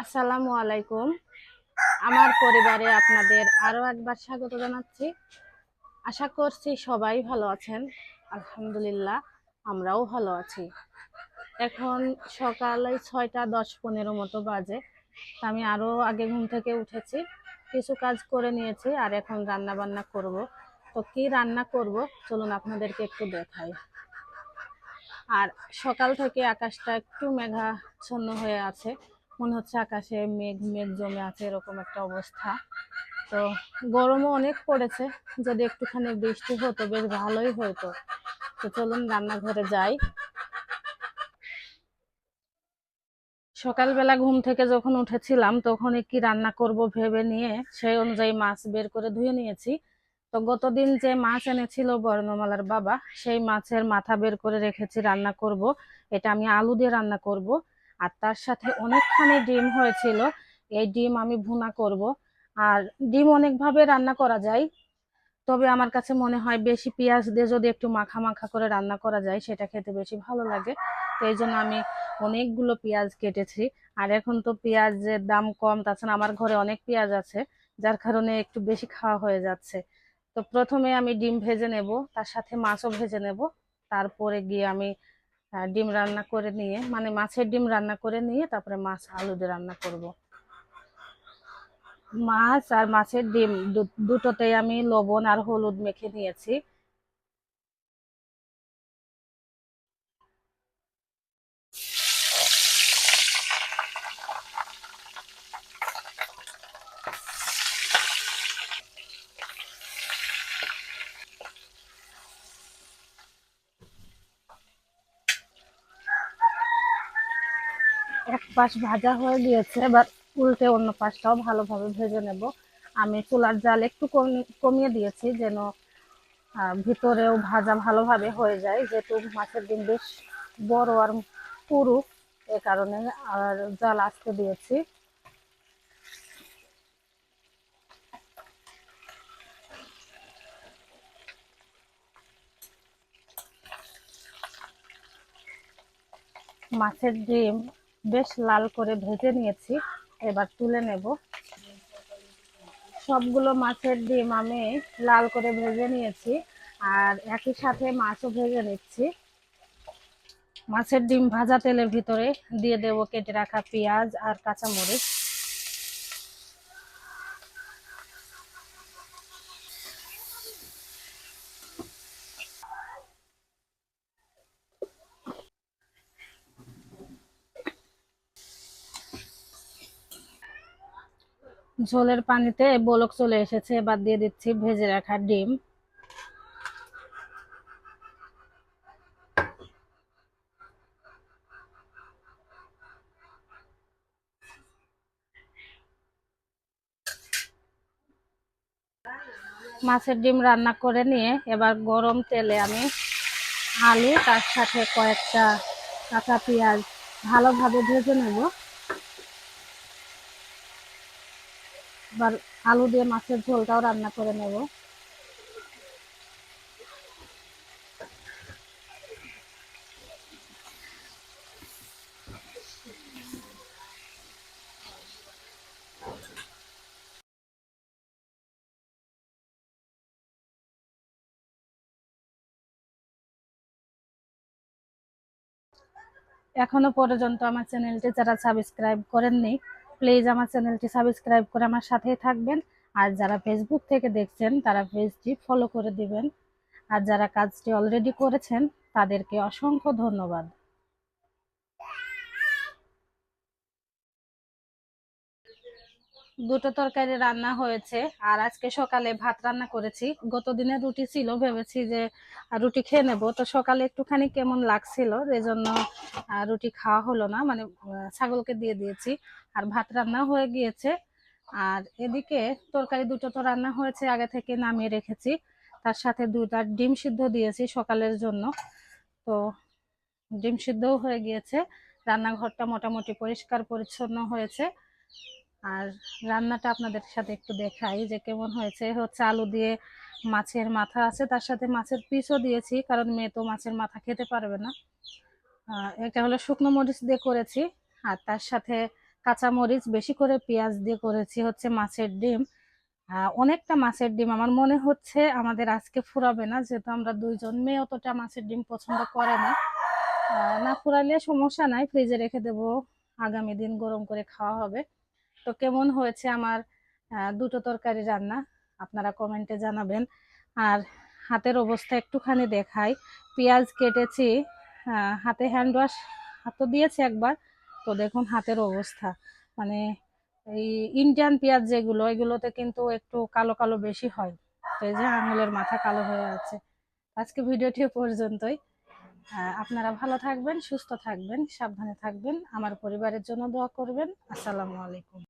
আসসালামু আলাইকুম। আমার পরিবারে আপনাদের আরও একবার স্বাগত জানাচ্ছি। আশা করছি সবাই ভালো আছেন। আলহামদুলিল্লাহ, আমরাও ভালো আছি। এখন সকালে ছয়টা দশ পনেরো মতো বাজে। আমি আরও আগে ঘুম থেকে উঠেছি, কিছু কাজ করে নিয়েছি আর এখন রান্না বান্না করব। তো কি রান্না করব? চলুন আপনাদেরকে একটু দেখাই। আর সকাল থেকে আকাশটা একটু মেঘাচ্ছন্ন হয়ে আছে। মনে হচ্ছে আকাশে মেঘ মেঘ জমে আছে, এরকম একটা অবস্থা। তো গরমও অনেক পড়েছে, যদি একটুখানি বৃষ্টি হতো, বেশ ভালোই হতো তো চলুন রান্নাঘরে যাই। সকালবেলা ঘুম থেকে যখন উঠেছিলাম, তখন কি রান্না করব ভেবে নিয়ে, সেই অনুযায়ী মাছ বের করে ধুয়ে নিয়েছি। তো গতদিন যে মাছ এনেছিল বর্ণমালার বাবা, সেই মাছের মাথা বের করে রেখেছি, রান্না করব। এটা আমি আলু দিয়ে রান্না করব। আর তার সাথে অনেকখানি ডিম হয়েছিল। এই ডিম আমি ভুনা করব। আর ডিম অনেকভাবে রান্না করা যায়। তবে আমার কাছে মনে হয় বেশি পেঁয়াজ দিয়ে যদি একটু মাখা মাখা করে রান্না করা যায়, সেটা খেতে বেশি ভালো লাগে। তো এই জন্য আমি অনেকগুলো পেঁয়াজ কেটেছি। আর এখন তো পেঁয়াজের দাম কম, তাছাড়া আমার ঘরে অনেক পেঁয়াজ আছে, যার কারণে একটু বেশি খাওয়া হয়ে যাচ্ছে। তো প্রথমে আমি ডিম ভেজে নেব, তার সাথে মাছও ভেজে নেব। তারপরে গিয়ে আমি ডিম রান্না করে নিয়ে মানে মাছের ডিম রান্না করে নিয়ে তারপরে মাছ আলু দিয়ে রান্না করব। মাছ আর মাছের ডিম দুটোতেই আমি লবণ আর হলুদ মেখে নিয়েছি। এক পাশ ভাজা হয়ে গিয়েছে, এবার উল্টে অন্য পাশটাও ভালোভাবে ভেজে নেব। আমি চুলার জাল একটু কমি- কমিয়ে দিয়েছি যেন ভিতরেও ভাজা ভালোভাবে হয়ে যায়। যেহেতু মাছের ডিম বেশ বড় আর পুরু এ কারণে আর জাল আসতে দিয়েছি। মাছের ডিম বেশ লাল করে ভেজে নিয়েছি। এবার তুলে নেব। সবগুলো মাছের ডিম আমি লাল করে ভেজে নিয়েছি আর একই সাথে মাছও ভেজে নিচ্ছি। মাছের ডিম ভাজা তেলের ভিতরে দিয়ে দেব কেটে রাখা পেঁয়াজ আর কাঁচামরিচ। ঝোলের পানিতে বলক চলে এসেছে, এবার দিয়ে দিচ্ছি ভেজে রাখা ডিম। মাছের ডিম রান্না করে নিয়ে এবার গরম তেলে আমি আলু, তার সাথে কয়েকটা কাঁচা পেঁয়াজ ভালোভাবে ভেজে নেব। এবার আলু দিয়ে মাছের ঝোলটাও রান্না করে নেব। এখনও পর্যন্ত আমার চ্যানেলটি যারা সাবস্ক্রাইব করেননি প্লিজ আমার চ্যানেলটি সাবস্ক্রাইব করে আমার সাথেই থাকবেন। আর যারা ফেসবুক থেকে দেখছেন, তারা পেজটি ফলো করে দিবেন। আর যারা কাজটি অলরেডি করেছেন, তাদেরকে অসংখ্য ধন্যবাদ। দুটো তরকারি রান্না হয়েছে, আর আজকে সকালে ভাত রান্না করেছি। গত দিনের রুটি ছিল, ভেবেছি যে রুটি খেয়ে নেব। তো সকালে একটুখানি কেমন লাগছিল এই জন্য রুটি খাওয়া হলো না। মানে ছাগলকে দিয়ে দিয়েছি, আর ভাত রান্না হয়ে গিয়েছে। আর এদিকে তরকারি দুটো তো রান্না হয়েছে, আগে থেকে নামিয়ে রেখেছি। তার সাথে দুটা ডিম সিদ্ধ দিয়েছি সকালের জন্য। তো ডিম সিদ্ধও হয়ে গিয়েছে, রান্নাঘরটা মোটামুটি পরিষ্কার পরিচ্ছন্ন হয়েছে। আর রান্নাটা আপনাদের সাথে একটু দেখাই যে কেমন হয়েছে। হচ্ছে আলু দিয়ে মাছের মাথা আছে, তার সাথে মাছের পিসও দিয়েছি, কারণ মেয়ে তো মাছের মাথা খেতে পারবে না। এটা হলো শুকনো মরিচ দিয়ে করেছি, আর তার সাথে কাঁচামরিচ বেশি করে পেঁয়াজ দিয়ে করেছি, হচ্ছে মাছের ডিম। অনেকটা মাছের ডিম। আমার মনে হচ্ছে আমাদের আজকে ফুরাবে না, যেহেতু আমরা দুইজন মেয়ে, অতটা মাছের ডিম পছন্দ করে না। না ফুরালে সমস্যা নাই, ফ্রিজে রেখে দেবো। আগামী দিন গরম করে খাওয়া হবে। তো কেমন হয়েছে আমার দুটো তরকারি রান্না? আপনারা কমেন্টে জানাবেন। আর হাতের অবস্থা একটুখানি দেখাই। পেঁয়াজ কেটেছি হাতে হ্যান্ড ওয়াশ হাতও দিয়েছে একবার। তো দেখুন হাতের অবস্থা। মানে এই ইন্ডিয়ান পেঁয়াজ যেগুলো, এগুলোতে কিন্তু একটু কালো কালো বেশি হয়। তো এই যে আঙুলের মাথা কালো হয়ে আছে। আজকে ভিডিওটি পর্যন্তই। আপনারা ভালো থাকবেন, সুস্থ থাকবেন, সাবধানে থাকবেন। আমার পরিবারের জন্য দোয়া করবেন। আসসালামু আলাইকুম।